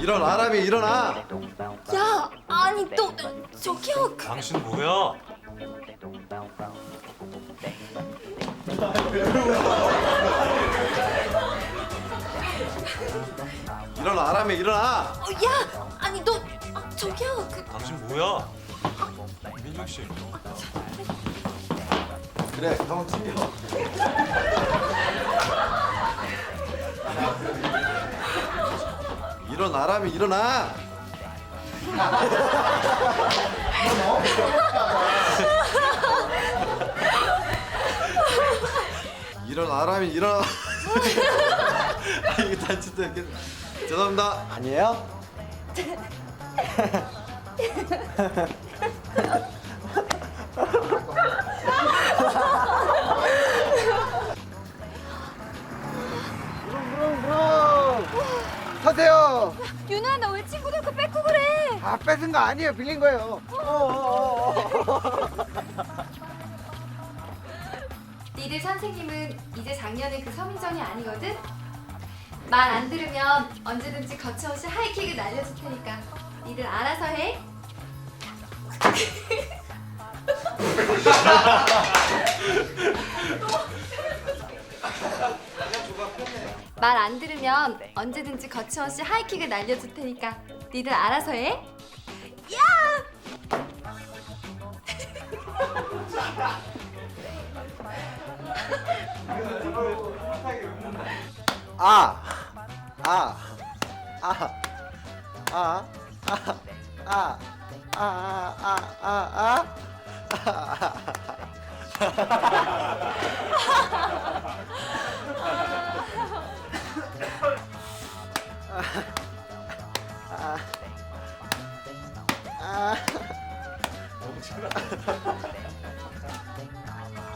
일어나라며 일어나 야, 아니 또 저기요. 그, 당신 뭐야? 일어나라며 일어나 어, 야, 아니 너 아, 저기요. 그, 당신 뭐야? 민혁 씨. 그래 한번 튕겨 일어나라며 일어나. 일어나라며 일어나. 아, 이게 단체 때 이렇게. 죄송합니다. 아니에요? 타세요. 윤아 너왜 친구들 거 뺏고 그래? 아 뺏은 거 아니에요. 빌린 거예요. 니들 선생님은 이제 작년에 그 서민정이 아니거든? 말 안 들으면 언제든지 거침없이 하이킥을 날려줄 테니까 니들 알아서 해. 말 안 들으면 언제든지 거침없이 하이킥을 날려줄 테니까 니들 알아서 해. 아, 아, 아, 아, 아, 아, 아, 아, 아, 아. 아. 아.